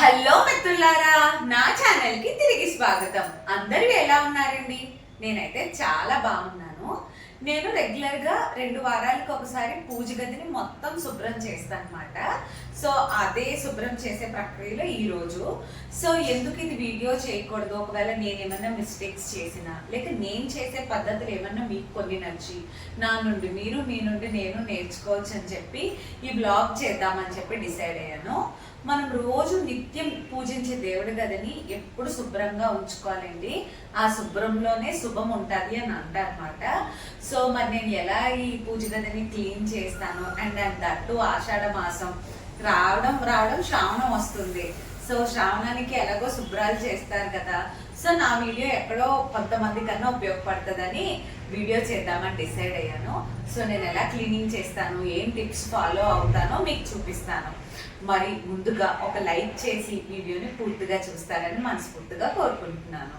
Hello మిత్రులారా నా ఛానల్కి తిరిగి స్వాగతం. అందరూ ఎలా ఉన్నారండి? నేనైతే చాలా బాగున్నాను. నేను రెగ్యులర్గా రెండు వారాలకు ఒకసారి పూజ గదిని మొత్తం శుభ్రం చేస్తాను అనమాట సో అదే శుభ్రం చేసే ప్రక్రియలో ఈ రోజు. సో ఎందుకు ఇది వీడియో చేయకూడదు? ఒకవేళ నేను ఏమైనా మిస్టేక్స్ చేసినా లేక నేను చేసే పద్ధతులు ఏమన్నా మీకు కొన్ని నచ్చి నా నుండి మీరు మీ నుండి నేను నేర్చుకోవచ్చు అని చెప్పి ఈ బ్లాగ్ చేద్దామని చెప్పి డిసైడ్ అయ్యాను. మనం రోజు నిత్యం పూజించే దేవుడి గదిని ఎప్పుడు శుభ్రంగా ఉంచుకోవాలండి. ఆ శుభ్రంలోనే శుభం ఉంటుంది అని అంటారనమాట సో మరి నేను ఎలా ఈ పూజ గదిని క్లీన్ చేస్తాను? అండ్ అండ్ దట్టు ఆషాఢ మాసం. రావడం రావడం శ్రావణం వస్తుంది. సో శ్రావణానికి ఎలాగో శుభ్రాలు చేస్తారు కదా. సో నా వీడియో ఎక్కడో కొంతమంది కన్నా ఉపయోగపడుతుందని వీడియో చేద్దామని డిసైడ్ అయ్యాను. సో నేను ఎలా క్లీనింగ్ చేస్తాను? ఏం టిప్స్ ఫాలో అవుతానో మీకు చూపిస్తాను. మరి ముందుగా ఒక లైక్ చేసి వీడియోని పూర్తిగా చూస్తారని మనస్ఫూర్తిగా కోరుకుంటున్నాను.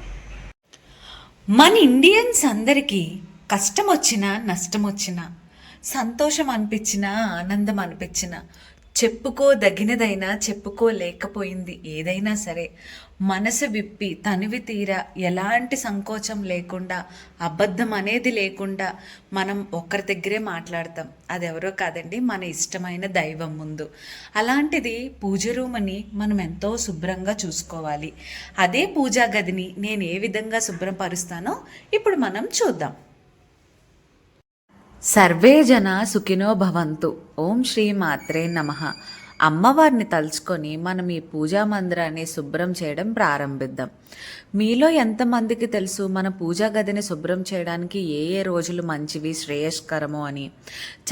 మన ఇండియన్స్ అందరికీ కష్టం వచ్చినా నష్టం వచ్చినా సంతోషం అనిపించినా ఆనందం అనిపించినా చెప్పుకోదగినదైనా చెప్పుకోలేకపోయింది ఏదైనా సరే. మనసు విప్పి తనివి తీర ఎలాంటి సంకోచం లేకుండా అబద్ధం అనేది లేకుండా మనం ఒక్కరి దగ్గరే మాట్లాడతాం. అది ఎవరో కాదండి మన ఇష్టమైన దైవం ముందు. అలాంటిది పూజ రూమ్ని మనం ఎంతో శుభ్రంగా చూసుకోవాలి. అదే పూజా గదిని నేను ఏ విధంగా శుభ్రపరుస్తానో ఇప్పుడు మనం చూద్దాం. సర్వే జన సుఖినో భవంతు. ఓం శ్రీ మాత్రే నమ. అమ్మవారిని తలుచుకొని మనం ఈ పూజా మందిరాన్ని శుభ్రం చేయడం ప్రారంభిద్దాం. మీలో ఎంతమందికి తెలుసు మన పూజా గదిని శుభ్రం చేయడానికి ఏ ఏ రోజులు మంచివి శ్రేయస్కరము అని?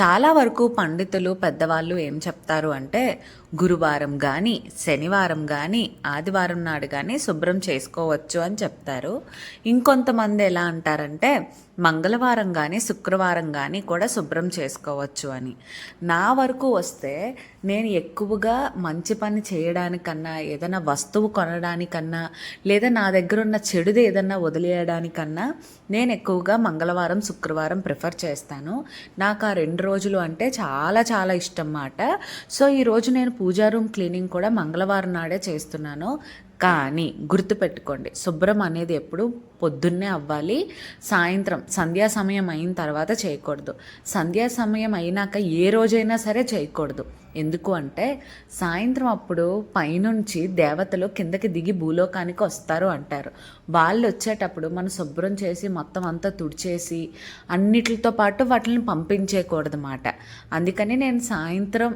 చాలా వరకు పండితులు పెద్దవాళ్ళు ఏం చెప్తారు అంటే గురువారం కానీ శనివారం కానీ ఆదివారం నాడు కానీ శుభ్రం చేసుకోవచ్చు అని చెప్తారు. ఇంకొంతమంది ఎలా అంటారంటే మంగళవారం కానీ శుక్రవారం కానీ కూడా శుభ్రం చేసుకోవచ్చు అని. నా వరకు వస్తే నేను ఎక్కువగా మంచి పని చేయడానికన్నా ఏదైనా వస్తువు కొనడానికన్నా లేదా నా దగ్గర ఉన్న చెడుది ఏదన్నా వదిలేయడానికన్నా నేను ఎక్కువగా మంగళవారం శుక్రవారం ప్రిఫర్ చేస్తాను. నాకు ఆ రెండు రోజులు అంటే చాలా చాలా ఇష్టం మాట సో ఈరోజు నేను పూజా రూమ్ క్లీనింగ్ కూడా మంగళవారం నాడే చేస్తున్నాను. కానీ గుర్తుపెట్టుకోండి శుభ్రం అనేది ఎప్పుడు పొద్దున్నే అవ్వాలి. సాయంత్రం సంధ్యా సమయం అయిన తర్వాత చేయకూడదు. సంధ్యా సమయం అయినాక ఏ రోజైనా సరే చేయకూడదు. ఎందుకు అంటే సాయంత్రం అప్పుడు పైనుంచి దేవతలు కిందకి దిగి భూలోకానికి వస్తారు అంటారు. వాళ్ళు వచ్చేటప్పుడు మనం శుభ్రం చేసి మొత్తం అంతా తుడిచేసి అన్నిటితో పాటు వాటిని పంపించేయకూడదు మాట అందుకని నేను సాయంత్రం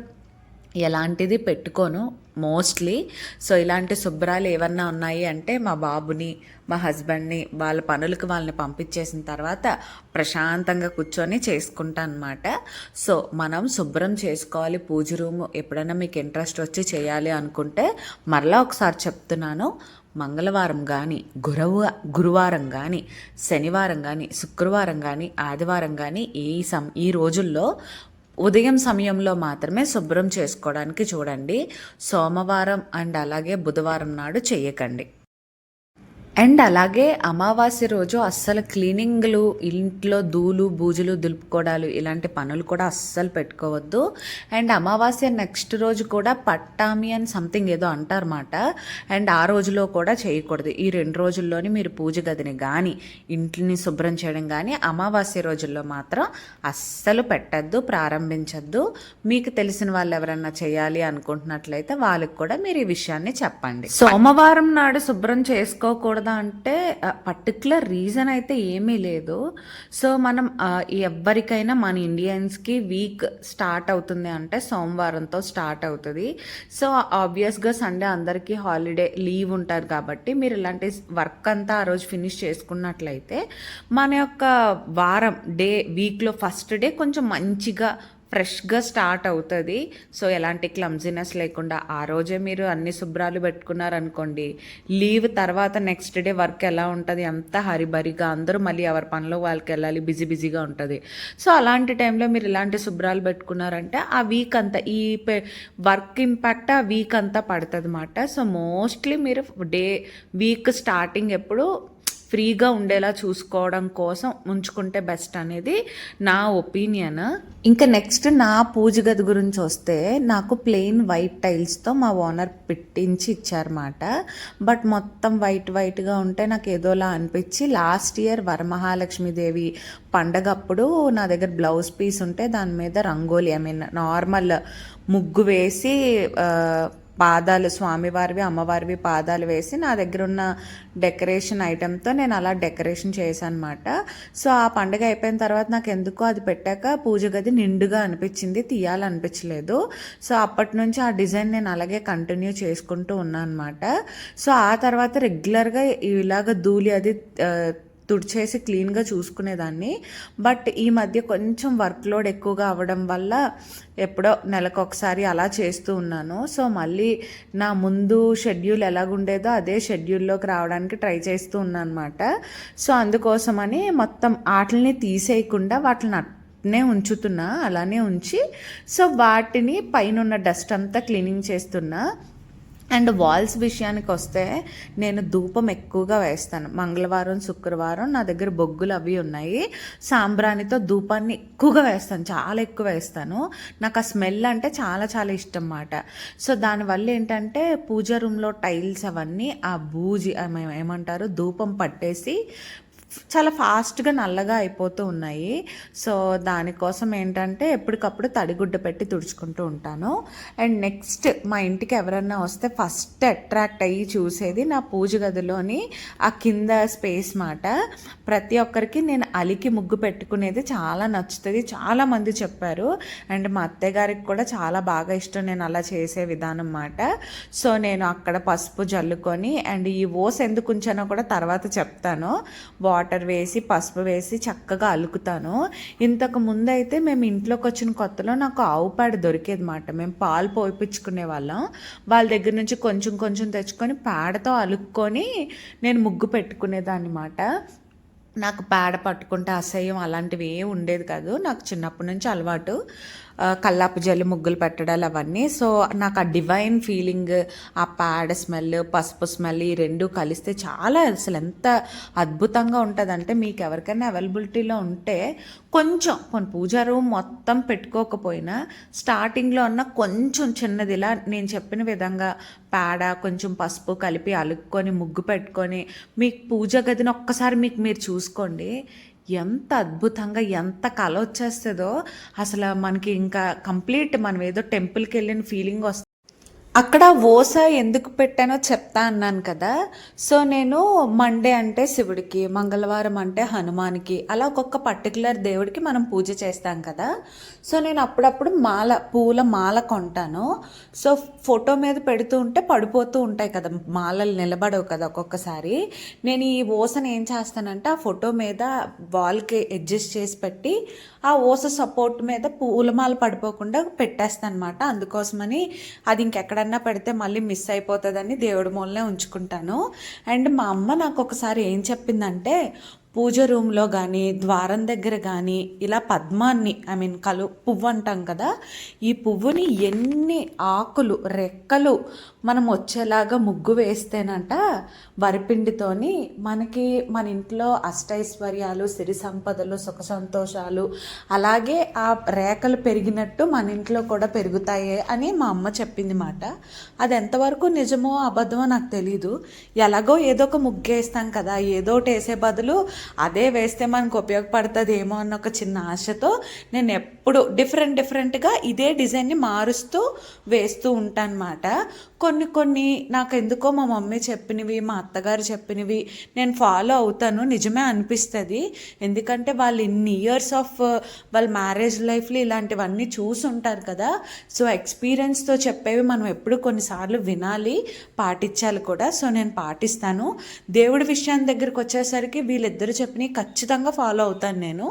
ఎలాంటిది పెట్టుకోను మోస్ట్లీ. సో ఇలాంటి శుభ్రాలు ఏమన్నా ఉన్నాయి అంటే మా బాబుని మా హస్బెండ్ని వాళ్ళ పనులకు వాళ్ళని పంపించేసిన తర్వాత ప్రశాంతంగా కూర్చొని చేసుకుంటాను అనమాట సో మనం శుభ్రం చేసుకోవాలి పూజ రూమ్ ఎప్పుడైనా మీకు ఇంట్రెస్ట్ వచ్చి చేయాలి అనుకుంటే మరలా ఒకసారి చెప్తున్నాను. మంగళవారం కానీ గురవ గురువారం కానీ శనివారం కానీ శుక్రవారం కానీ ఆదివారం కానీ ఈ సం ఈ రోజుల్లో ఉదయం సమయంలో మాత్రమే శుభ్రం చేసుకోవడానికి చూడండి. సోమవారం అండ్ అలాగే బుధవారం నాడు చేయకండి. అండ్ అలాగే అమావాస్య రోజు అస్సలు క్లీనింగ్లు ఇంట్లో దూలు బూజులు దులుపుకోవడాలు ఇలాంటి పనులు కూడా అస్సలు పెట్టుకోవద్దు. అండ్ అమావాస్య నెక్స్ట్ రోజు కూడా పట్టామి అని సంథింగ్ ఏదో అంటారన్నమాట. అండ్ ఆ రోజులో కూడా చేయకూడదు. ఈ రెండు రోజుల్లోని మీరు పూజ గదిని కానీ ఇంటిని శుభ్రం చేయడం కానీ అమావాస్య రోజుల్లో మాత్రం అస్సలు పెట్టద్దు ప్రారంభించద్దు. మీకు తెలిసిన వాళ్ళు ఎవరన్నా చేయాలి అనుకుంటున్నట్లయితే వాళ్ళకి కూడా మీరు ఈ విషయాన్ని చెప్పండి. సోమవారం నాడు శుభ్రం చేసుకోకూడదు అంటే పర్టికులర్ రీజన్ అయితే ఏమీ లేదు. సో మనం ఎవరికైనా మన ఇండియన్స్కి వీక్ స్టార్ట్ అవుతుంది అంటే సోమవారంతో స్టార్ట్ అవుతుంది. సో ఆబ్వియస్గా సండే అందరికీ హాలిడే లీవ్ ఉంటుంది కాబట్టి మీరు ఇలాంటి వర్క్ అంతా ఆ రోజు ఫినిష్ చేసుకున్నట్లయితే మన యొక్క వారం డే వీక్లో ఫస్ట్ డే కొంచెం మంచిగా ఫ్రెష్గా స్టార్ట్ అవుతుంది. సో ఎలాంటి క్లమ్జినెస్ లేకుండా ఆ రోజే మీరు అన్ని శుభ్రాలు పెట్టుకున్నారనుకోండి లీవ్ తర్వాత నెక్స్ట్ డే వర్క్ ఎలా ఉంటుంది? అంతా హరిబరిగా అందరూ మళ్ళీ ఎవరి పనిలో వాళ్ళకి వెళ్ళాలి బిజీ బిజీగా ఉంటుంది. సో అలాంటి టైంలో మీరు ఇలాంటి శుభ్రాలు పెట్టుకున్నారంటే ఆ వీక్ అంతా ఈ వర్క్ ఇంపాక్ట్ ఆ వీక్ అంతా పడుతుంది అన్నమాట సో మోస్ట్లీ మీరు డే వీక్ స్టార్టింగ్ ఎప్పుడు ఫ్రీగా ఉండేలా చూసుకోవడం కోసం ఉంచుకుంటే బెస్ట్ అనేది నా ఒపీనియన్. ఇంకా నెక్స్ట్ నా పూజ గది గురించి వస్తే నాకు ప్లెయిన్ వైట్ టైల్స్తో మా ఓనర్ పెట్టించి ఇచ్చారన్నమాట. బట్ మొత్తం వైట్ వైట్గా ఉంటే నాకు ఏదోలా అనిపించి లాస్ట్ ఇయర్ వరమహాలక్ష్మీదేవి పండగప్పుడు నా దగ్గర బ్లౌజ్ పీస్ ఉంటే దాని మీద రంగోలీ ఐ మీన్ నార్మల్ ముగ్గు వేసి పాదాలు స్వామివారివి అమ్మవారివి పాదాలు వేసి నా దగ్గర ఉన్న డెకరేషన్ ఐటెంతో నేను అలా డెకరేషన్ చేశాను అనమాట సో ఆ పండుగ అయిపోయిన తర్వాత నాకు ఎందుకో అది పెట్టాక పూజ గది నిండుగా అనిపించింది తీయాలనిపించలేదు. సో అప్పటి నుంచి ఆ డిజైన్ నేను అలాగే కంటిన్యూ చేసుకుంటూ ఉన్నాను అనమాట సో ఆ తర్వాత రెగ్యులర్గా ఇలాగ ధూళి అది తుడిచేసి క్లీన్గా చూసుకునేదాన్ని. బట్ ఈ మధ్య కొంచెం వర్క్ లోడ్ ఎక్కువగా అవ్వడం వల్ల ఎప్పుడో నెలకు ఒకసారి అలా చేస్తూ ఉన్నాను. సో మళ్ళీ నా ముందు షెడ్యూల్ ఎలాగుండేదో అదే షెడ్యూల్లోకి రావడానికి ట్రై చేస్తూ ఉన్నాను అనమాట సో అందుకోసమని మొత్తం ఆటలని తీసేయకుండా వాటిని అట్నే ఉంచుతున్నా అలానే ఉంచి. సో వాటిని పైన ఉన్న డస్ట్ అంతా క్లీనింగ్ చేస్తున్నా. అండ్ వాల్స్ విషయానికి వస్తే నేను ధూపం ఎక్కువగా వేస్తాను. మంగళవారం శుక్రవారం నా దగ్గర బొగ్గులు అవి ఉన్నాయి. సాంబ్రాణితో ధూపాన్ని ఎక్కువగా వేస్తాను. చాలా ఎక్కువ వేస్తాను. నాకు ఆ స్మెల్ అంటే చాలా చాలా ఇష్టం అన్నమాట సో దానివల్ల ఏంటంటే పూజ రూమ్లో టైల్స్ అవన్నీ ఆ బూజి ఏమంటారు ధూపం పట్టేసి చాలా ఫాస్ట్గా నల్లగా అయిపోతూ ఉన్నాయి. సో దానికోసం ఏంటంటే ఎప్పటికప్పుడు తడిగుడ్డ పెట్టి తుడుచుకుంటూ ఉంటాను. అండ్ నెక్స్ట్ మా ఇంటికి ఎవరన్నా వస్తే ఫస్ట్ అట్రాక్ట్ అయ్యి చూసేది నా పూజ గదిలోని ఆ కింద స్పేస్ మాట. ప్రతి ఒక్కరికి నేను అలికి ముగ్గు పెట్టుకునేది చాలా నచ్చుతుంది. చాలా మంది చెప్పారు. అండ్ మా అత్తయ్య గారికి కూడా చాలా బాగా ఇష్టం నేను అలా చేసే విధానం మాట. సో నేను అక్కడ పసుపు జల్లుకొని అండ్ ఈ ఓస్ ఎందుకు ఉంచానో కూడా తర్వాత చెప్తాను. వాటర్ వాటర్ వేసి పసుపు వేసి చక్కగా అలుకుతాను. ఇంతకు ముందు అయితే మేము ఇంట్లోకి వచ్చిన కొత్తలో నాకు ఆవు పేడ దొరికేది మాట మేము పాలు పోయిపించుకునే వాళ్ళం. వాళ్ళ దగ్గర నుంచి కొంచెం కొంచెం తెచ్చుకొని పేడతో అలుక్కొని నేను ముగ్గు పెట్టుకునేదాన్నమాట. నాకు పేడ పట్టుకుంటే అసహ్యం అలాంటివి ఏ ఉండేది కాదు. నాకు చిన్నప్పటి నుంచి అలవాటు. కల్లాపు జల్లు ముగ్గులు పెట్టడాలు అవన్నీ. సో నాకు ఆ డివైన్ ఫీలింగ్ ఆ పేడ స్మెల్ పసుపు స్మెల్ ఈ రెండు కలిస్తే చాలా అసలు ఎంత అద్భుతంగా ఉంటుందంటే మీకు ఎవరికైనా అవైలబిలిటీలో ఉంటే కొంచెం కొన్ని పూజా రూమ్ మొత్తం పెట్టుకోకపోయినా స్టార్టింగ్లో ఉన్న కొంచెం చిన్నది ఇలా నేను చెప్పిన విధంగా పేడ కొంచెం పసుపు కలిపి అలుక్కొని ముగ్గు పెట్టుకొని మీకు పూజ గదిని ఒక్కసారి మీకు మీరు చూసుకోండి. ఎంత అద్భుతంగా ఎంత కళ వచ్చేస్తుందో. అసలు మనకి ఇంకా కంప్లీట్ మనం ఏదో టెంపుల్కి వెళ్ళిన ఫీలింగ్ వస్తుంది. అక్కడ ఓస ఎందుకు పెట్టానో చెప్తా అన్నాను కదా. సో నేను మండే అంటే శివుడికి మంగళవారం అంటే హనుమాన్కి అలా ఒక్కొక్క పర్టికులర్ దేవుడికి మనం పూజ చేస్తాం కదా. సో నేను అప్పుడప్పుడు మాల పూల మాల కొంటాను. సో ఫోటో మీద పెడుతూ ఉంటే పడిపోతూ ఉంటాయి కదా మాలలు నిలబడవు కదా ఒక్కొక్కసారి. నేను ఈ ఓసను ఏం చేస్తానంటే ఆ ఫోటో మీద వాల్కి అడ్జస్ట్ చేసి పెట్టి ఆ ఓస సపోర్ట్ మీద పూలమాల పడిపోకుండా పెట్టేస్తాను అనమాట అందుకోసమని అది ఇంకెక్కడ ఎక్కడన్నా పెడితే మళ్ళీ మిస్ అయిపోతుందని దేవుడి మూలనే ఉంచుకుంటాను. అండ్ మా అమ్మ నాకు ఒకసారి ఏం చెప్పిందంటే పూజ రూమ్లో కానీ ద్వారం దగ్గర కానీ ఇలా పద్మాన్ని ఐ మీన్ కలు పువ్వు అంటాం కదా ఈ పువ్వుని ఎన్ని ఆకులు రెక్కలు మనం వచ్చేలాగా ముగ్గు వేస్తేనంట వరిపిండితోని మనకి మన ఇంట్లో అష్టైశ్వర్యాలు సిరి సంపదలు సుఖ సంతోషాలు అలాగే ఆ రేఖలు పెరిగినట్టు మన ఇంట్లో కూడా పెరుగుతాయి అని మా అమ్మ చెప్పింది మాట. అది ఎంతవరకు నిజమో అబద్ధమో నాకు తెలీదు. ఎలాగో ఏదో ఒక ముగ్గు వేస్తాం కదా ఏదో ఒకటి వేసే బదులు అదే వేస్తే మనకు ఉపయోగపడుతుంది ఏమో అన్న ఒక చిన్న ఆశతో నేను ఎప్పుడు డిఫరెంట్ డిఫరెంట్గా ఇదే డిజైన్ని మారుస్తూ వేస్తూ ఉంటాను అన్నమాట కొన్ని కొన్ని నాకు ఎందుకో మా మమ్మీ చెప్పినవి మా అత్తగారు చెప్పినవి నేను ఫాలో అవుతాను. నిజమే అనిపిస్తుంది. ఎందుకంటే వాళ్ళు ఇన్ని ఇయర్స్ ఆఫ్ uh, వాళ్ళ మ్యారేజ్ లైఫ్లో ఇలాంటివన్నీ చూసి ఉంటారు కదా సో ఎక్స్పీరియన్స్తో చెప్పేవి మనం ఎప్పుడు కొన్నిసార్లు వినాలి పాటించాలి కూడా. సో నేను పాటిస్తాను. దేవుడి విషయాన్ని దగ్గరికి వచ్చేసరికి వీళ్ళిద్దరు చెప్పినవి ఖచ్చితంగా ఫాలో అవుతాను నేను.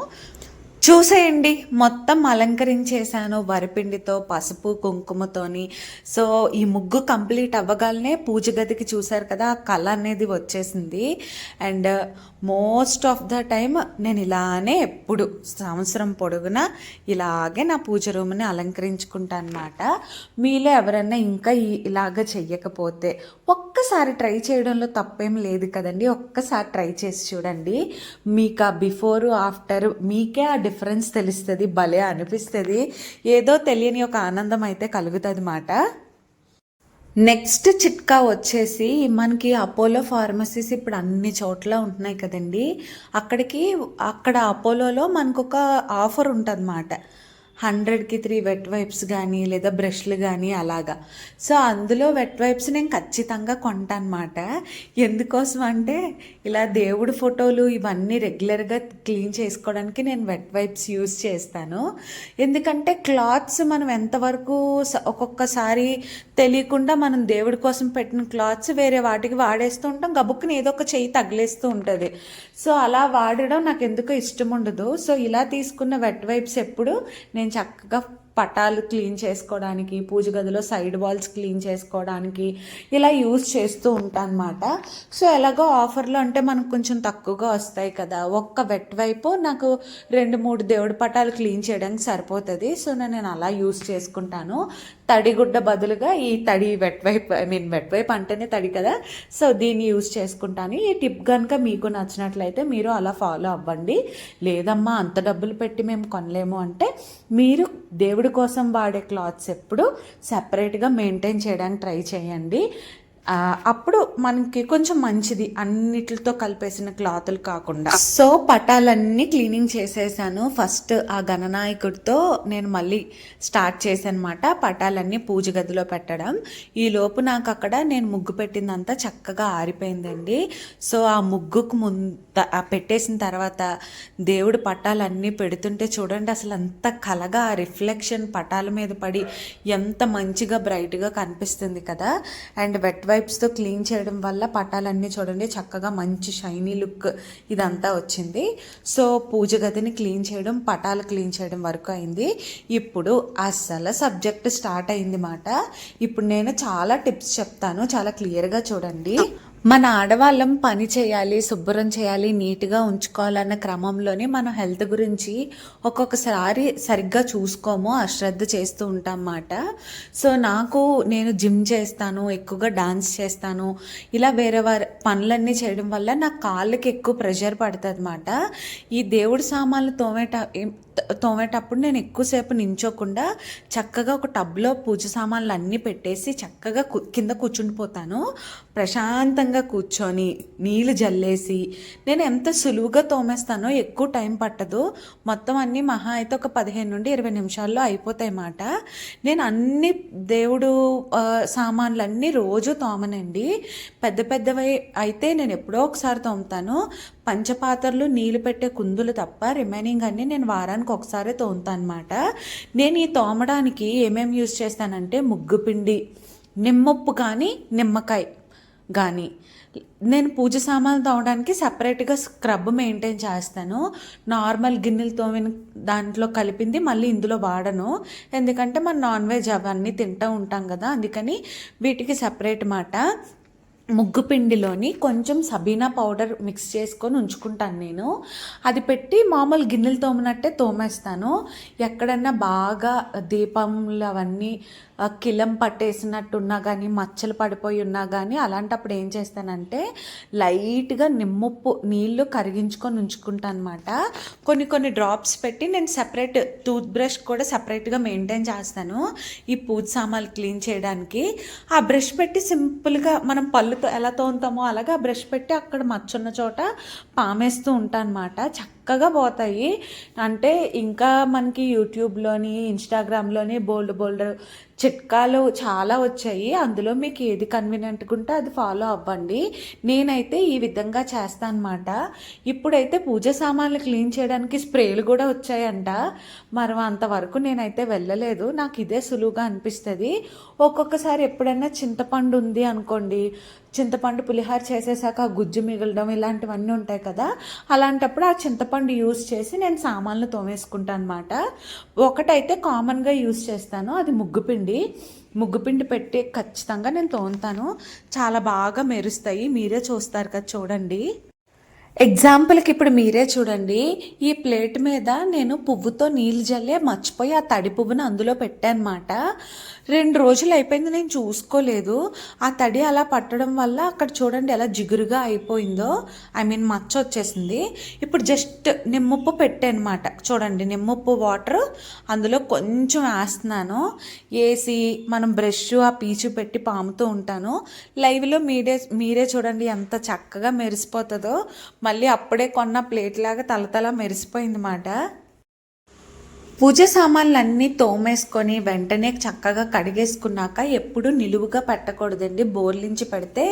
చూసేయండి. మొత్తం అలంకరించేశాను వరిపిండితో పసుపు కుంకుమతోని. సో ఈ ముగ్గు కంప్లీట్ అవ్వగానే పూజ గదికి చూశారు కదా ఆ కళ అనేది వచ్చేసింది. And most of the time నేను ఇలానే ఎప్పుడు సంవత్సరం పొడుగునా ఇలాగే నా పూజ రూమ్ని అలంకరించుకుంటాను అనమాట మీలో ఎవరైనా ఇంకా ఇలాగ చెయ్యకపోతే ఒక్కసారి ట్రై చేయడంలో తప్పేం లేదు కదండి. ఒక్కసారి ట్రై చేసి చూడండి. మీకు ఆ బిఫోర్ ఆఫ్టర్ మీకే ఆ డిఫరెన్స్ తెలుస్తుంది భలే అనిపిస్తుంది. ఏదో తెలియని ఒక ఆనందం అయితే కలుగుతుంది మాట. నెక్స్ట్ చిట్కా వచ్చేసి మనకి అపోలో ఫార్మసీస్ ఇప్పుడు అన్ని చోట్ల ఉంటున్నాయి కదండి. అక్కడికి అక్కడ అపోలోలో మనకు ఒక ఆఫర్ ఉంటుంది హండ్రెడ్కి త్రీ వెట్ వైప్స్ కానీ లేదా బ్రష్లు కానీ అలాగా. సో అందులో వెట్ వైప్స్ నేను ఖచ్చితంగా కొంటానమాట. ఎందుకోసం అంటే ఇలా దేవుడి ఫోటోలు ఇవన్నీ రెగ్యులర్గా క్లీన్ చేసుకోవడానికి నేను వెట్ వైప్స్ యూస్ చేస్తాను. ఎందుకంటే క్లాత్స్ మనం ఎంతవరకు ఒక్కొక్కసారి తెలియకుండా మనం దేవుడి కోసం పెట్టిన క్లాత్స్ వేరే వాటికి వాడేస్తూ ఉంటాం. గబుక్కుని ఏదో ఒక చెయ్యి తగిలేస్తూ ఉంటుంది. సో అలా వాడడం నాకు ఎందుకో ఇష్టం ఉండదు సో ఇలా తీసుకున్న వెట్ వైప్స్ ఎప్పుడు నేను నేను చక్కగా పటాలు క్లీన్ చేసుకోవడానికి పూజ గదిలో సైడ్ వాల్స్ క్లీన్ చేసుకోవడానికి ఇలా యూజ్ చేస్తూ ఉంటాను అనమాట సో ఎలాగో ఆఫర్లో అంటే మనకు కొంచెం తక్కువగా వస్తాయి కదా. ఒక్క వెట్ వైపు నాకు రెండు మూడు దేవుడి పటాలు క్లీన్ చేయడానికి సరిపోతుంది. సో నేను అలా యూజ్ చేసుకుంటాను. తడిగుడ్డ బదులుగా ఈ తడి వెట్వైప్ ఐ మీన్ వెట్వైప్ అంటేనే తడి కదా. సో దీన్ని యూజ్ చేసుకుంటాను. ఈ టిప్ కనుక మీకు నచ్చినట్లయితే మీరు అలా ఫాలో అవ్వండి. లేదమ్మా అంత డబ్బులు పెట్టి మేము కొనలేము అంటే మీరు దేవుడి కోసం వాడే క్లాత్స్ ఎప్పుడు సపరేట్గా మెయింటైన్ చేయడానికి ట్రై చేయండి. అప్పుడు మనకి కొంచెం మంచిది అన్నిటితో కలిపేసిన క్లాతులు కాకుండా. సో పటాలన్నీ క్లీనింగ్ చేసేసాను. ఫస్ట్ ఆ గణనాయకుడితో నేను మళ్ళీ స్టార్ట్ చేశాను అనమాట పటాలన్నీ పూజ గదిలో పెట్టడం. ఈ లోపు నాకు అక్కడ నేను ముగ్గు పెట్టిందంతా చక్కగా ఆరిపోయిందండి. సో ఆ ముగ్గుకు ముంద ఆ పెట్టేసిన తర్వాత దేవుడి పటాలన్నీ పెడుతుంటే చూడండి అసలు అంత కలగా ఆ రిఫ్లెక్షన్ పటాల మీద పడి ఎంత మంచిగా బ్రైట్గా కనిపిస్తుంది కదా. అండ్ వెట్ వైప్స్తో క్లీన్ చేయడం వల్ల పటాలన్నీ చూడండి చక్కగా మంచి షైనీ లుక్ ఇదంతా వచ్చింది. సో పూజ గదిని క్లీన్ చేయడం పటాలు క్లీన్ చేయడం వరకు అయింది. ఇప్పుడు అసలు సబ్జెక్ట్ స్టార్ట్ అయింది మాట. ఇప్పుడు నేను చాలా టిప్స్ చెప్తాను చాలా క్లియర్గా చూడండి. మన ఆడవాళ్ళం పని చేయాలి శుభ్రం చేయాలి నీట్గా ఉంచుకోవాలన్న క్రమంలోనే మనం హెల్త్ గురించి ఒక్కొక్కసారి సరిగ్గా చూసుకోము అశ్రద్ధ చేస్తూ ఉంటాం అన్నమాట సో నాకు నేను జిమ్ చేస్తాను ఎక్కువగా డాన్స్ చేస్తాను ఇలా వేరే వారి పనులన్నీ చేయడం వల్ల నా కాళ్ళకి ఎక్కువ ప్రెషర్ పడుతుంది అనమాట ఈ దేవుడి సామాన్లు తోమేట తోమేటప్పుడు నేను ఎక్కువసేపు నించోకుండా చక్కగా ఒక టబ్లో పూజ సామాన్లు అన్నీ పెట్టేసి చక్కగా కింద కూర్చుండిపోతాను. ప్రశాంతంగా కూర్చొని నీళ్ళు జల్లేసి నేను ఎంత సులువుగా తోమేస్తానో ఎక్కువ టైం పట్టదు. మొత్తం అన్నీ మహా అయితే ఒక పదిహేను నుండి ఇరవై నిమిషాల్లో అయిపోతాయి అన్నమాట నేను అన్ని దేవుడు సామాన్లు అన్నీ రోజు తోమనండి. పెద్ద పెద్దవి అయితే నేను ఎప్పుడో ఒకసారి తోముతాను. పంచపాత్రలు నీళ్ళు పెట్టే కుందులు తప్ప రిమైనింగ్ అన్నీ నేను వారానికి ఒకసారి తోముతాను అనమాట నేను ఈ తోమడానికి ఏమేమి యూజ్ చేస్తానంటే ముగ్గు పిండి నిమ్మప్పు కానీ నిమ్మకాయ కానీ. నేను పూజ సామాన్లు తోమడానికి సపరేట్గా స్క్రబ్ మెయింటైన్ చేస్తాను. నార్మల్ గిన్నెలు తోమిన దాంట్లో కలిపింది మళ్ళీ ఇందులో వాడను. ఎందుకంటే మనం నాన్ వెజ్ అవన్నీ తింటూ ఉంటాం కదా అందుకని వీటికి సపరేట్ మాట. ముగ్గు పిండిలోని కొంచెం సబీనా పౌడర్ మిక్స్ చేసుకొని ఉంచుకుంటాను నేను. అది పెట్టి మామూలు గిన్నెలు తోమినట్టే తోమేస్తాను. ఎక్కడన్నా బాగా దీపంలు అవన్నీ కిలం పట్టేసినట్టున్నా కానీ మచ్చలు పడిపోయి ఉన్నా కానీ అలాంటప్పుడు ఏం చేస్తానంటే లైట్గా నిమ్మప్పు నీళ్ళు కరిగించుకొని ఉంచుకుంటాను అనమాట కొన్ని కొన్ని డ్రాప్స్ పెట్టి నేను సెపరేట్ టూత్ బ్రష్ కూడా సపరేట్గా మెయింటైన్ చేస్తాను. ఈ పూజ సామాన్లు క్లీన్ చేయడానికి. ఆ బ్రష్ పెట్టి సింపుల్గా మనం పళ్ళుతో ఎలా తోముతామో అలాగే ఆ బ్రష్ పెట్టి అక్కడ మచ్చున్న చోట పామేస్తూ ఉంటాను అనమాట చక్కగా పోతాయి. అంటే ఇంకా మనకి యూట్యూబ్లోని ఇన్స్టాగ్రామ్లోని బోల్డ్ బోల్డ్ చిట్కాలు చాలా వచ్చాయి. అందులో మీకు ఏది కన్వీనియంట్గా ఉంటే అది ఫాలో అవ్వండి. నేనైతే ఈ విధంగా చేస్తాను అనమాట ఇప్పుడైతే పూజ సామాన్లు క్లీన్ చేయడానికి స్ప్రేలు కూడా వచ్చాయంట. మరి అంతవరకు నేనైతే వెళ్ళలేదు. నాకు ఇదే సులువుగా అనిపిస్తుంది. ఒక్కొక్కసారి ఎప్పుడైనా చింతపండు ఉంది అనుకోండి. చింతపండు పులిహార చేసేసాక గుజ్జు మిగలడం ఇలాంటివన్నీ ఉంటాయి కదా అలాంటప్పుడు ఆ చింతపండు యూస్ చేసి నేను సామాన్లు తోమేసుకుంటాను అనమాట ఒకటైతే కామన్గా యూస్ చేస్తాను అది ముగ్గుపిండి. ముగ్గుపిండి పెట్టి ఖచ్చితంగా నేను తోముతాను. చాలా బాగా మెరుస్తాయి మీరే చూస్తారు కదా చూడండి. ఎగ్జాంపుల్కి ఇప్పుడు మీరే చూడండి. ఈ ప్లేట్ మీద నేను పువ్వుతో నీళ్ళు జల్లే మర్చిపోయి ఆ తడి పువ్వును అందులో పెట్టానమాట. రెండు రోజులు అయిపోయింది నేను చూసుకోలేదు. ఆ తడి అలా పట్టడం వల్ల అక్కడ చూడండి ఎలా జిగురుగా అయిపోయిందో. ఐ మీన్ మచ్చ వచ్చేసింది. ఇప్పుడు జస్ట్ నిమ్మప్పు పెట్టానమాట. చూడండి నిమ్మప్పు వాటర్ అందులో కొంచెం వేస్తున్నాను. వేసి మనం బ్రష్ ఆ పీచు పెట్టి పాముతూ ఉంటాను. లైవ్లో మీరే మీరే చూడండి ఎంత చక్కగా మెరిసిపోతుందో. మళ్ళీ అప్పుడే కొన్న ప్లేట్ లాగా తలతల మెరిసిపోయింది మాట. పూజ సామాన్లు అన్నీ తోమేసుకొని వెంటనే చక్కగా కడిగేసుకున్నాక ఎప్పుడు నిలువుగా పెట్టకూడదండి. బోర్లించి పెడితే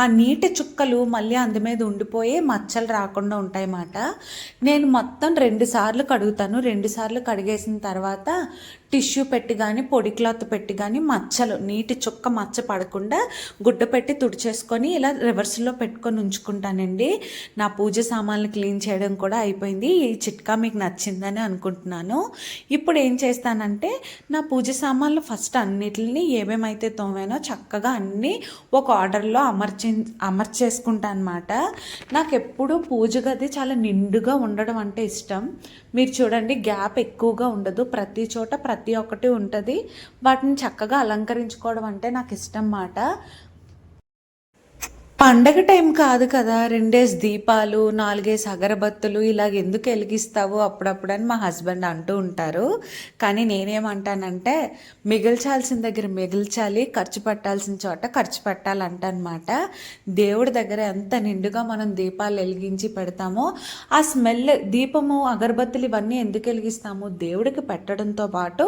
ఆ నీటి చుక్కలు మళ్ళీ అందు మీద ఉండిపోయి మచ్చలు రాకుండా ఉంటాయన్నమాట. నేను మొత్తం రెండు సార్లు కడుగుతాను. రెండు సార్లు కడిగేసిన తర్వాత టిష్యూ పెట్టి కానీ పొడి క్లాత్ పెట్టి కానీ మచ్చలు నీటి చుక్క మచ్చ పడకుండా గుడ్డ పెట్టి తుడిచేసుకొని ఇలా రివర్స్లో పెట్టుకొని ఉంచుకుంటానండి. నా పూజ సామాన్లు క్లీన్ చేయడం కూడా అయిపోయింది. ఈ చిట్కా మీకు నచ్చిందని అనుకుంటున్నాను. ఇప్పుడు ఏం చేస్తానంటే నా పూజ సామాన్లు ఫస్ట్ అన్నిటిని ఏమేమైతే తోమానో చక్కగా అన్నీ ఒక ఆర్డర్లో అమర్చి అమర్చేసుకుంటాను అనమాట నాకు ఎప్పుడు పూజ గది చాలా నిండుగా ఉండడం అంటే ఇష్టం. మీరు చూడండి గ్యాప్ ఎక్కువగా ఉండదు. ప్రతి చోట ప్రతి ఒక్కటి ఉంటుంది. వాటిని చక్కగా అలంకరించుకోవడం అంటే నాకు ఇష్టం మాట. పండగ టైం కాదు కదా రెండేసి దీపాలు నాలుగేసి అగరబత్తులు ఇలాగ ఎందుకు వెలిగిస్తావు అప్పుడప్పుడు అని మా హస్బెండ్ అంటూ ఉంటారు. కానీ నేనేమంటానంటే మిగిల్చాల్సిన దగ్గర మిగిల్చాలి ఖర్చు పెట్టాల్సిన చోట ఖర్చు పెట్టాలంటనమాట. దేవుడి దగ్గర ఎంత నిండుగా మనం దీపాలు వెలిగించి పెడతామో ఆ స్మెల్ దీపము అగరబత్తులు ఇవన్నీ ఎందుకు వెలిగిస్తాము? దేవుడికి పెట్టడంతో పాటు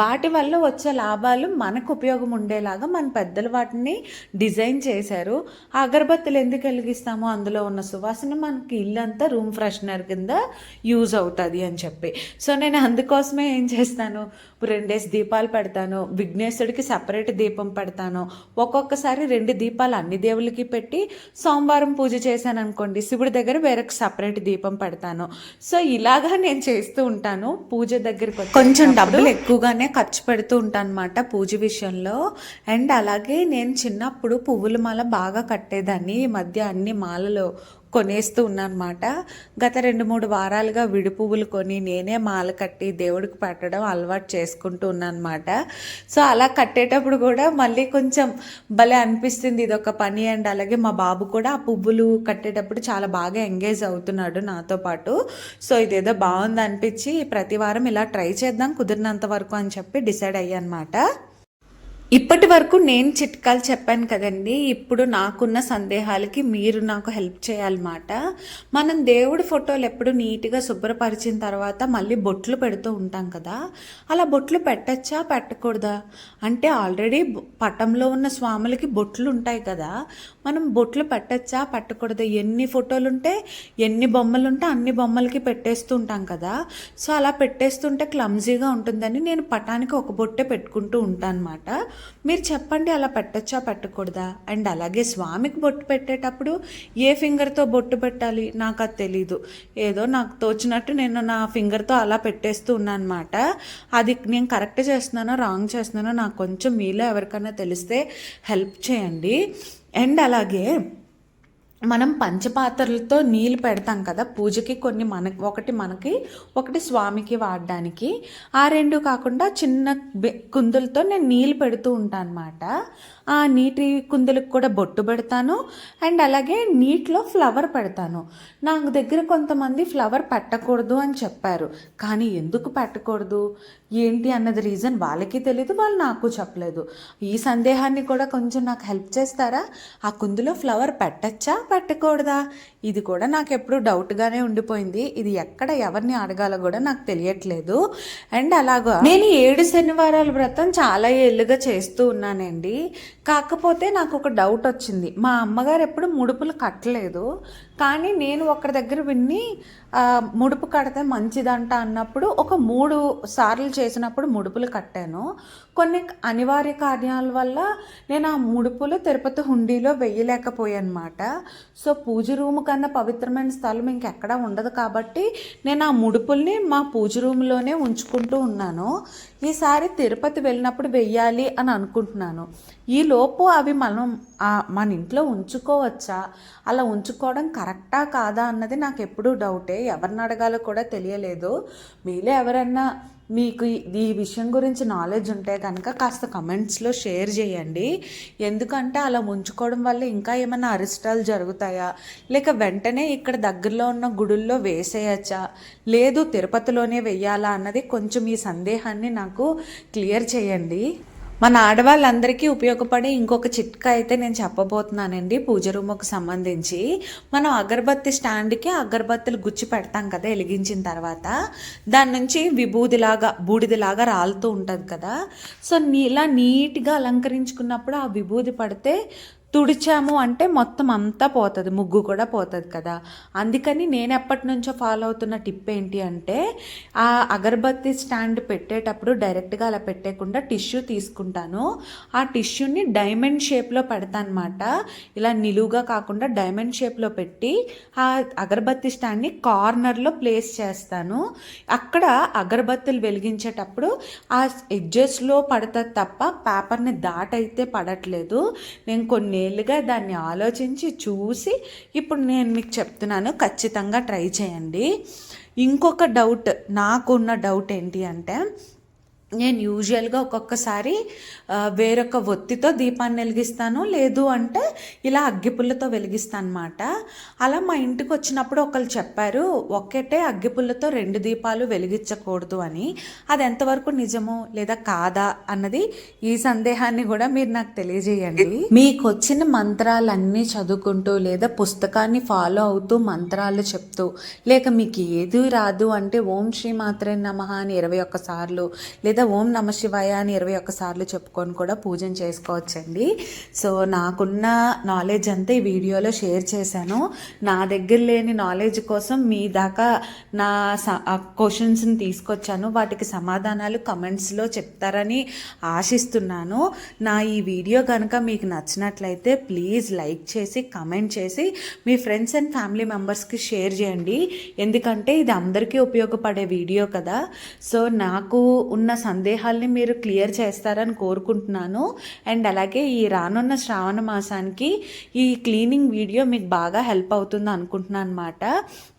వాటి వల్ల వచ్చే లాభాలు మనకు ఉపయోగం ఉండేలాగా మన పెద్దలు వాటిని డిజైన్ చేశారు. ఆ అగరబత్తులు ఎందుకు వెలిగిస్తామో అందులో ఉన్న సువాసన మనకి ఇల్లంతా రూమ్ ఫ్రెషనర్ కింద యూజ్ అవుతుంది అని చెప్పి. సో నేను అందుకోసమే ఏం చేస్తాను? రెండేసి దీపాలు పెడతాను విఘ్నేశ్వరుడికి సపరేట్ దీపం పెడతాను. ఒక్కొక్కసారి రెండు దీపాలు అన్ని దేవులకి పెట్టి సోమవారం పూజ చేశాను అనుకోండి శివుడి దగ్గర వేరొక సపరేట్ దీపం పెడతాను. సో ఇలాగా నేను చేస్తూ ఉంటాను. పూజ దగ్గరికి కొంచెం డబ్బులు ఎక్కువగానే ఖర్చు పెడుతూ ఉంటాను అనమాట పూజ విషయంలో. అండ్ అలాగే నేను చిన్నప్పుడు పువ్వుల మాల బాగా కట్టేదాన్ని ఈ మధ్య అన్ని మాలలు కొనేస్తూ ఉన్నానమాట. గత రెండు మూడు వారాలుగా విడి పువ్వులు కొని నేనే మాల కట్టి దేవుడికి పెట్టడం అలవాటు చేసుకుంటూ ఉన్నానమాట. సో అలా కట్టేటప్పుడు కూడా మళ్ళీ కొంచెం భలే అనిపిస్తుంది ఇది ఒక పని అండ్ అలాగే మా బాబు కూడా ఆ పువ్వులు కట్టేటప్పుడు చాలా బాగా ఎంగేజ్ అవుతున్నాడు నాతో పాటు. సో ఇదేదో బాగుంది అనిపించి ప్రతి వారం ఇలా ట్రై చేద్దాం కుదిరినంత వరకు అని చెప్పి డిసైడ్ అయ్యానమాట. ఇప్పటి వరకు నేను చిట్కాలు చెప్పాను కదండి. ఇప్పుడు నాకున్న సందేహాలకి మీరు నాకు హెల్ప్ చేయాలన్నమాట. మనం దేవుడి ఫోటోలు ఎప్పుడు నీట్గా శుభ్రపరిచిన తర్వాత మళ్ళీ బొట్లు పెడుతూ ఉంటాం కదా. అలా బొట్లు పెట్టచ్చా పెట్టకూడదా? అంటే ఆల్రెడీ పటంలో ఉన్న స్వాములకి బొట్లు ఉంటాయి కదా. మనం బొట్లు పెట్టచ్చా? పెట్టకూడదు. ఎన్ని ఫోటోలు ఉంటే ఎన్ని బొమ్మలు ఉంటే అన్ని బొమ్మలకి పెట్టేస్తూ ఉంటాం కదా. సో అలా పెట్టేస్తుంటే క్లమ్జీగా ఉంటుందని నేను పటానికి ఒక బొట్టే పెట్టుకుంటూ ఉంటాను అనమాట మీరు చెప్పండి అలా పెట్టచ్చా పెట్టకూడదా? అండ్ అలాగే స్వామికి బొట్టు పెట్టేటప్పుడు ఏ ఫింగర్తో బొట్టు పెట్టాలి? నాకు అది తెలీదు. ఏదో నాకు తోచినట్టు నేను నా ఫింగర్తో అలా పెట్టేస్తూ ఉన్నాను అనమాట అది నేను కరెక్ట్ చేస్తున్నానో రాంగ్ చేస్తున్నానో నాకు కొంచెం మీలో ఎవరికైనా తెలిస్తే హెల్ప్ చేయండి. అండ్ అలాగే మనం పంచపాత్రలతో నీళ్ళు పెడతాం కదా పూజకి కొన్ని మనకి ఒకటి మనకి ఒకటి స్వామికి వాడడానికి. ఆ రెండు కాకుండా చిన్న కుందులతో నేను నీళ్ళు పెడుతూ ఉంటాను అనమాట ఆ నీటి కుందులకు కూడా బొట్టు పెడతాను. అండ్ అలాగే నీటిలో ఫ్లవర్ పెడతాను. నాకు దగ్గర కొంతమంది ఫ్లవర్ పెట్టకూడదు అని చెప్పారు. కానీ ఎందుకు పెట్టకూడదు? ఏంటి అన్నది రీజన్ వాళ్ళకి తెలియదు వాళ్ళు నాకు చెప్పలేదు. ఈ సందేహాన్ని కూడా కొంచెం నాకు హెల్ప్ చేస్తారా? ఆ కుందులో ఫ్లవర్ పెట్టచ్చా? పెట్టకూడదా? ఇది కూడా నాకు ఎప్పుడు డౌట్గానే ఉండిపోయింది. ఇది ఎక్కడ ఎవరిని అడగాలో కూడా నాకు తెలియట్లేదు. అండ్ అలాగా నేను ఏడు శనివారాల వ్రతం చాలా ఏళ్ళుగా చేస్తూ ఉన్నానండి. కాకపోతే నాకు ఒక డౌట్ వచ్చింది. మా అమ్మగారు ఎప్పుడు ముడుపులు కట్టలేదు. కానీ నేను ఒకరి దగ్గర విన్ని ముడుపు కడితే మంచిదంట అన్నప్పుడు ఒక మూడు సార్లు చేసినప్పుడు ముడుపులు కట్టాను. కొన్ని అనివార్య కార్యాల వల్ల నేను ఆ ముడుపులు తిరుపతి హుండీలో వెయ్యలేకపోయానమాట. సో పూజ రూమ్ కన్నా పవిత్రమైన స్థలం ఇంకెక్కడా ఉండదు కాబట్టి నేను ఆ ముడుపుల్ని మా పూజ రూమ్లోనే ఉంచుకుంటూ ఉన్నాను. ఈసారి తిరుపతి వెళ్ళినప్పుడు వెయ్యాలి అని అనుకుంటున్నాను. ఈ లోపు అవి మనం మన ఇంట్లో ఉంచుకోవచ్చా? అలా ఉంచుకోవడం కరెక్ట్? కాదా అన్నది నాకు ఎప్పుడూ డౌటే. ఎవరిని అడగాలో కూడా తెలియలేదు. మీలో ఎవరన్నా మీకు ఈ- విషయం గురించి నాలెడ్జ్ ఉంటే కనుక కాస్త కమెంట్స్లో షేర్ చేయండి. ఎందుకంటే అలా ఉంచుకోవడం వల్ల ఇంకా ఏమైనా అరిష్టాలు జరుగుతాయా? లేక వెంటనే ఇక్కడ దగ్గరలో ఉన్న గుడుల్లో వేసేయచ్చా? లేదు తిరుపతిలోనే వెయ్యాలా అన్నది కొంచెం ఈ సందేహాన్ని నాకు క్లియర్ చేయండి. మన ఆడవాళ్ళందరికీ ఉపయోగపడే ఇంకొక చిట్కా అయితే నేను చెప్పబోతున్నానండి. పూజ రూముకు సంబంధించి మనం అగరబత్తి స్టాండ్కి అగరబత్తులు గుచ్చి పెడతాం కదా వెలిగించిన తర్వాత. దాని నుంచి విభూదిలాగా బూడిదలాగా రాలుతూ ఉంటుంది కదా. సో ఇలా నీట్గా అలంకరించుకున్నప్పుడు ఆ విభూది పడితే తుడిచాము అంటే మొత్తం అంతా పోతుంది ముగ్గు కూడా పోతుంది కదా. అందుకని నేను ఎప్పటి నుంచో ఫాలో అవుతున్న టిప్ ఏంటి అంటే ఆ అగరబత్తి స్టాండ్ పెట్టేటప్పుడు డైరెక్ట్గా అలా పెట్టకుండా టిష్యూ తీసుకుంటాను. ఆ టిష్యూని డైమండ్ షేప్లో పెడతానమాట ఇలా నిలువుగా కాకుండా డైమండ్ షేప్లో పెట్టి ఆ అగరబత్తి స్టాండ్ని కార్నర్లో ప్లేస్ చేస్తాను. అక్కడ అగరబత్తులు వెలిగించేటప్పుడు ఆ ఎడ్జెస్లో పడుతుంది తప్ప పేపర్ని దాటైతే పడట్లేదు. నేను కొన్ని కొన్నేళ్ళుగా దాన్ని ఆలోచించి చూసి ఇప్పుడు నేను మీకు చెప్తున్నాను ఖచ్చితంగా ట్రై చేయండి. ఇంకొక డౌట్ నాకున్న డౌట్ ఏంటి అంటే నేను యూజువల్గా ఒక్కొక్కసారి వేరొక ఒత్తితో దీపాన్ని వెలిగిస్తాను. లేదు అంటే ఇలా అగ్గిపుల్లతో వెలిగిస్తాను అనమాట అలా మా ఇంటికి వచ్చినప్పుడు ఒకళ్ళు చెప్పారు ఒక్కటే అగ్గిపుల్లతో రెండు దీపాలు వెలిగించకూడదు అని. అది ఎంతవరకు నిజమో లేదా కాదా అన్నది ఈ సందేహాన్ని కూడా మీరు నాకు తెలియజేయండి. మీకు వచ్చిన మంత్రాలన్నీ చదువుకుంటూ లేదా పుస్తకాన్ని ఫాలో అవుతూ మంత్రాలు చెప్తూ లేక మీకు ఏది రాదు అంటే ఓం శ్రీ మాత్రే నమః అని ఇరవై ఒక్కసార్లు లేదా లేదా ఓం నమ శివాయ అని ఇరవై ఒక్కసార్లు చెప్పుకొని కూడా పూజను చేసుకోవచ్చండి. సో నాకున్న నాలెడ్జ్ అంతా ఈ వీడియోలో షేర్ చేశాను. నా దగ్గర లేని నాలెడ్జ్ కోసం మీ దాకా నా క్వశ్చన్స్ని తీసుకొచ్చాను. వాటికి సమాధానాలు కమెంట్స్లో చెప్తారని ఆశిస్తున్నాను. నా ఈ వీడియో కనుక మీకు నచ్చినట్లయితే ప్లీజ్ లైక్ చేసి కమెంట్ చేసి మీ ఫ్రెండ్స్ అండ్ ఫ్యామిలీ మెంబర్స్కి షేర్ చేయండి. ఎందుకంటే ఇది అందరికీ ఉపయోగపడే వీడియో కదా. సో నాకు ఉన్న సందేహాల్ని మీరు క్లియర్ చేస్తారని కోరుకుంటున్నాను. అండ్ అలాగే ఈ రానున్న శ్రావణ మాసానికి ఈ క్లీనింగ్ వీడియో మీకు బాగా హెల్ప్ అవుతుంది అనుకుంటున్నాను అనమాట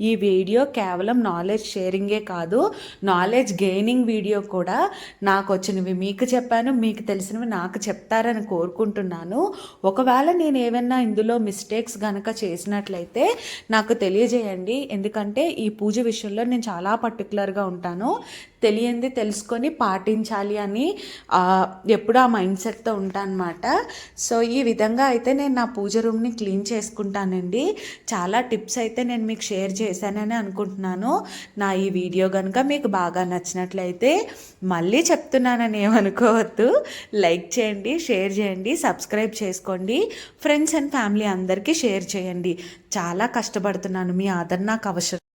ఈ వీడియో కేవలం నాలెడ్జ్ షేరింగే కాదు నాలెడ్జ్ గెయినింగ్ వీడియో కూడా నాకు వచ్చినవి మీకు చెప్పాను మీకు తెలిసినవి నాకు చెప్తారని కోరుకుంటున్నాను. ఒకవేళ నేను ఏమైనా ఇందులో మిస్టేక్స్ గనక చేసినట్లయితే నాకు తెలియజేయండి. ఎందుకంటే ఈ పూజ విషయంలో నేను చాలా పర్టికులర్గా ఉంటాను. తెలియంది తెలుసుకొని పాటించాలి అని ఎప్పుడు ఎప్పుడూ ఆ మైండ్ సెట్తో ఉంటానమాట. సో ఈ విధంగా అయితే నేను నా పూజ రూమ్ని క్లీన్ చేసుకుంటానండి. చాలా టిప్స్ అయితే నేను మీకు షేర్ చేశానని అనుకుంటున్నాను. నా ఈ వీడియో కనుక మీకు బాగా నచ్చినట్లయితే మళ్ళీ చెప్తున్నానని ఏమనుకోవద్దు. లైక్ చేయండి షేర్ చేయండి సబ్స్క్రైబ్ చేసుకోండి. ఫ్రెండ్స్ అండ్ ఫ్యామిలీ అందరికీ షేర్ చేయండి. చాలా కష్టపడుతున్నాను. మీ ఆదరణ నాకు అవసరం.